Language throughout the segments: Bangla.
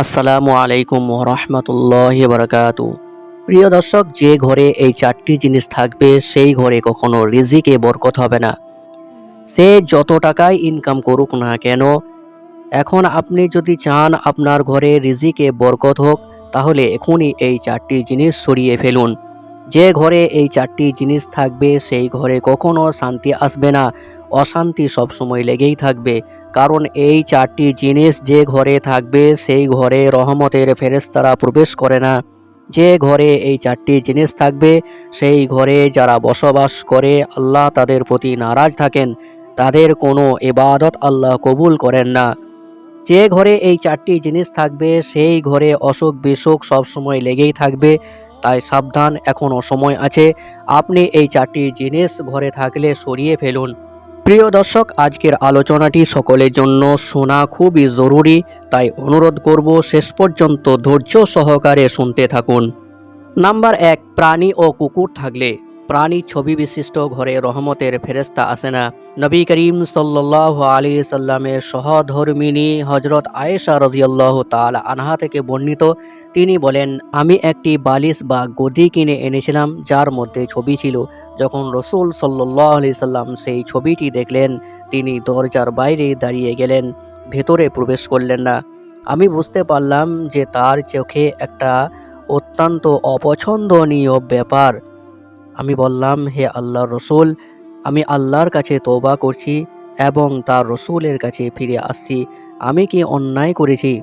আসসালামু আলাইকুম রহমতুল্লাহ বারকাত প্রিয় দর্শক, যে ঘরে এই চারটি জিনিস থাকবে, সেই ঘরে কখনো রিজিকে বরকত হবে না। সে যত টাকাই ইনকাম করুক না কেন, এখন আপনি যদি চান আপনার ঘরে রিজিকে বরকত হোক, তাহলে এখনই এই চারটি জিনিস সরিয়ে ফেলুন। যে ঘরে এই চারটি জিনিস থাকবে, সেই ঘরে কখনো শান্তি আসবে না। অশান্তি সবসময় লেগেই থাকবে। কারণ এই চারটি জিনিস যে ঘরে থাকবে, সেই ঘরে রহমতের ফেরেস্তারা প্রবেশ করে না। যে ঘরে এই চারটি জিনিস থাকবে, সেই ঘরে যারা বসবাস করে, আল্লাহ তাদের প্রতি নারাজ থাকেন। তাদের কোনো এবাদত আল্লাহ কবুল করেন না। যে ঘরে এই চারটি জিনিস থাকবে, সেই ঘরে অসুখ বিসুখ সবসময় লেগেই থাকবে। তাই সাবধান এখনও সময় আছে। আপনি এই চারটি জিনিস ঘরে থাকলে সরিয়ে ফেলুন। প্রিয় দর্শক, আজকের আলোচনাটি সকলের জন্য শোনা খুবই জরুরি, তাই অনুরোধ করব শেষ পর্যন্ত ধৈর্য সহকারে শুনতে থাকুন। নাম্বার এক, প্রাণী ও কুকুর থাকলে। প্রাণী ছবি বিশিষ্ট ঘরে রহমতের ফেরেস্তা আসে না। নবী করিম সাল্লাহ আলী সাল্লামের সহধর্মিনী হজরত আয়েশা রজিয়াল্লাহ তাল আনহা থেকে বর্ণিত। তিনি বলেন, আমি একটি বালিশ বা গদি কিনে এনেছিলাম, যার মধ্যে ছবি ছিল। যখন রসুল সাল্লাহ আলি সাল্লাম সেই ছবিটি দেখলেন, তিনি দরজার বাইরে দাঁড়িয়ে গেলেন, ভেতরে প্রবেশ করলেন না। আমি বুঝতে পারলাম যে তার চোখে একটা অত্যন্ত অপছন্দনীয় ব্যাপার। আমি বললাম, হে আল্লাহর রসুল, আমি আল্লাহর কাছে তওবা করছি এবং তার রসুলের কাছে ফিরে আসছি। আমি কি অন্যায় করেছি?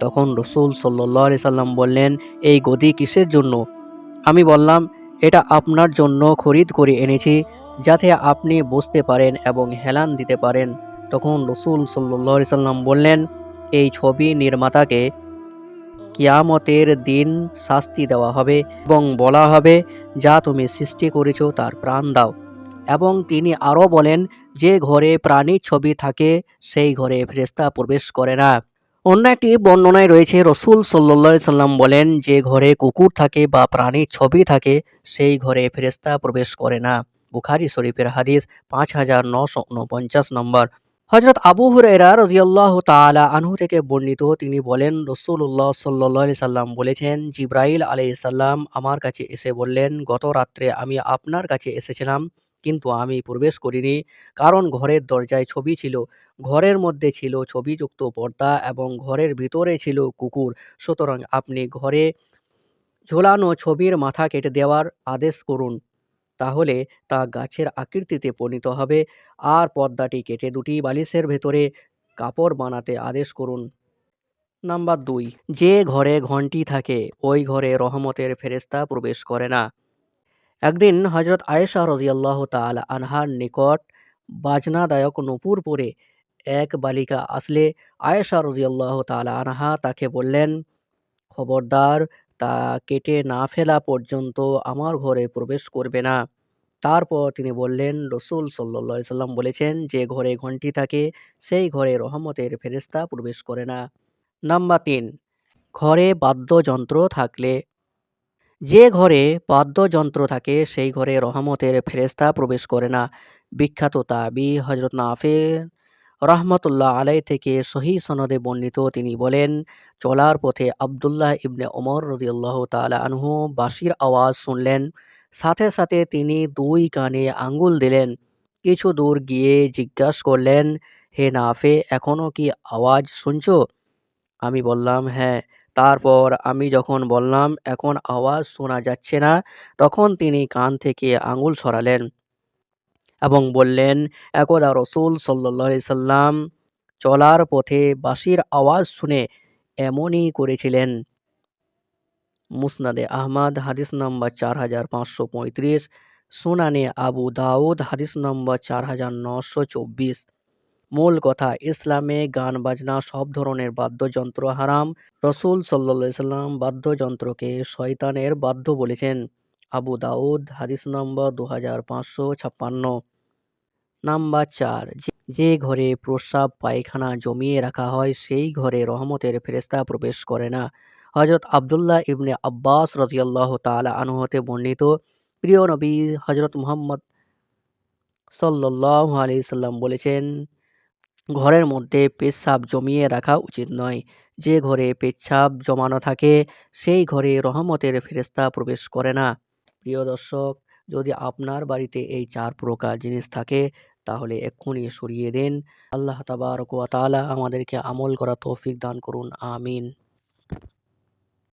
তখন রসুল সাল্লাহ আলি সাল্লাম বললেন, এই গদি কিসের জন্য? আমি বললাম এটা আপনার জন্য খরিদ করে এনেছি, যাতে আপনি বুঝতে পারেন এবং হেলান দিতে পারেন। তখন রসুল সাল্লাহ আলি সাল্লাম বললেন, এই ছবি নির্মাতাকে কিয়ামতের দিন শাস্তি দেওয়া হবে এবং বলা হবে, যা তুমি সৃষ্টি করেছ তার প্রাণ দাও। এবং তিনি আরও বলেন, যে ঘরে প্রাণীর ছবি থাকে, সেই ঘরে ফেরেস্তা প্রবেশ করে না। অন্য একটি বর্ণনায় রয়েছে, রসুল সাল্লা সাল্লাম বলেন, যে ঘরে কুকুর থাকে বা প্রাণীর ছবি থাকে, সেই ঘরে ফেরেস্তা প্রবেশ করে না। বুখারি শরীফের হাদিস পাঁচ হাজার নশো উনপঞ্চাশ নম্বর। হজরত আবু হুরেরা রাজিয়াল্লাহ তালা আনহু থেকে বর্ণিত, তিনি বলেন রসুল্লাহ সাল্লি সাল্লাম বলেছেন, জিব্রাইল আলাই সাল্লাম আমার কাছে এসে বললেন, গত রাত্রে আমি আপনার কাছে এসেছিলাম কিন্তু আমি প্রবেশ করিনি। কারণ ঘরের দরজায় ছবি ছিল। ঘরের মধ্যে ছিল ছবিযুক্ত পর্দা এবং ঘরের ভিতরে ছিল কুকুর। সুতরাং আপনি ঘরে ঝোলানো ছবির মাথা কেটে দেওয়ার আদেশ করুন। তাহলে তা গাছের আকৃতিতে পরিণত হবে। আর পর্দাটি কেটে দুটি বালিশের ভেতরে কাপড় বানাতে আদেশ করুন। নাম্বার দুই, যে ঘরে ঘন্টি থাকে, ওই ঘরে রহমতের ফেরেস্তা প্রবেশ করে না। একদিন হজরত আয়েশা রজিয়াল্লাহ তাল আনহার নিকট বাজনাদায়ক নূপুর পরে এক বালিকা আসলে আয়েশা রজিয়াল্লাহ তাল আনহা তাকে বললেন, খবরদার, তা কেটে না ফেলা পর্যন্ত আমার ঘরে প্রবেশ করবে না। তারপর তিনি বললেন, রসুল সাল্লা সাল্লাম বলেছেন, যে ঘরে ঘন্টি থাকে, সেই ঘরে রহমতের ফেরেস্তা প্রবেশ করে না। নাম্বার তিন, ঘরে বাদ্যযন্ত্র থাকলে যে ঘরে বাদ্যযন্ত্র থাকে, সেই ঘরে রহমতের ফেরেস্তা প্রবেশ করে না। বিখ্যাত তাবি হজরত নাফে রহমতুল্লাহ আলাই থেকে সহি সনদে বর্ণিত তিনি বলেন, চলার পথে আবদুল্লাহ ইবনে ওমর রদিয়াল্লাহ তালা আনহু বাঁশির আওয়াজ শুনলেন। সাথে সাথে তিনি দুই কানে আঙ্গুল দিলেন। কিছু দূর গিয়ে জিজ্ঞাসা করলেন, হে নাফে এখনও কি আওয়াজ শুনছ? আমি বললাম হ্যাঁ। তারপর আমি যখন বললাম, এখন আওয়াজ শোনা যাচ্ছে না, তখন তিনি কান থেকে আঙুল সরালেন এবং বললেন, একদা রসুল সাল্লা সাল্লাম চলার পথে বাঁশির আওয়াজ শুনে এমনই করেছিলেন। মুসনাদে আহমদ, হাদিস নম্বর চার হাজার পাঁচশো পঁয়ত্রিশ, সুনানে আবু দাউদ, হাদিস নম্বর চার হাজার নশো চব্বিশ। মূল কথা, ইসলামে গান, বাজনা সব ধরনের বাদ্যযন্ত্র হারাম। রসুল সাল্লা সাল্লাম বাদ্যযন্ত্রকে শয়তানের বাদ্য বলেছেন। আবু দাউদ, হাদিস নম্বর দু হাজার পাঁচশো ছাপ্পান্ন। নাম্বার চার, যে ঘরে প্রস্রাব পায়খানা জমিয়ে রাখা হয়, সেই ঘরে রহমতের ফেরেস্তা প্রবেশ করে না। হজরত আবদুল্লাহ ইবনে আব্বাস রজিয়াল্লাহ তালা আনুহতে বর্ণিত, প্রিয় নবী হজরত মুহাম্মদ সাল্লাহ আলি সাল্লাম বলেছেন ঘরের মধ্যে পেশাব জমিয়ে রাখা উচিত নয়। যে ঘরে পেচ্ছাপ জমানো থাকে, সেই ঘরে রহমতের ফেরেশতা প্রবেশ করে না। প্রিয় দর্শক, যদি আপনার বাড়িতে এই চার প্রকার জিনিস থাকে, তাহলে এক্ষুনি সরিয়ে দিন। আল্লাহ তাবারক ওয়া তাআলা আমাদেরকে আমল করা তৌফিক দান করুন। আমিন।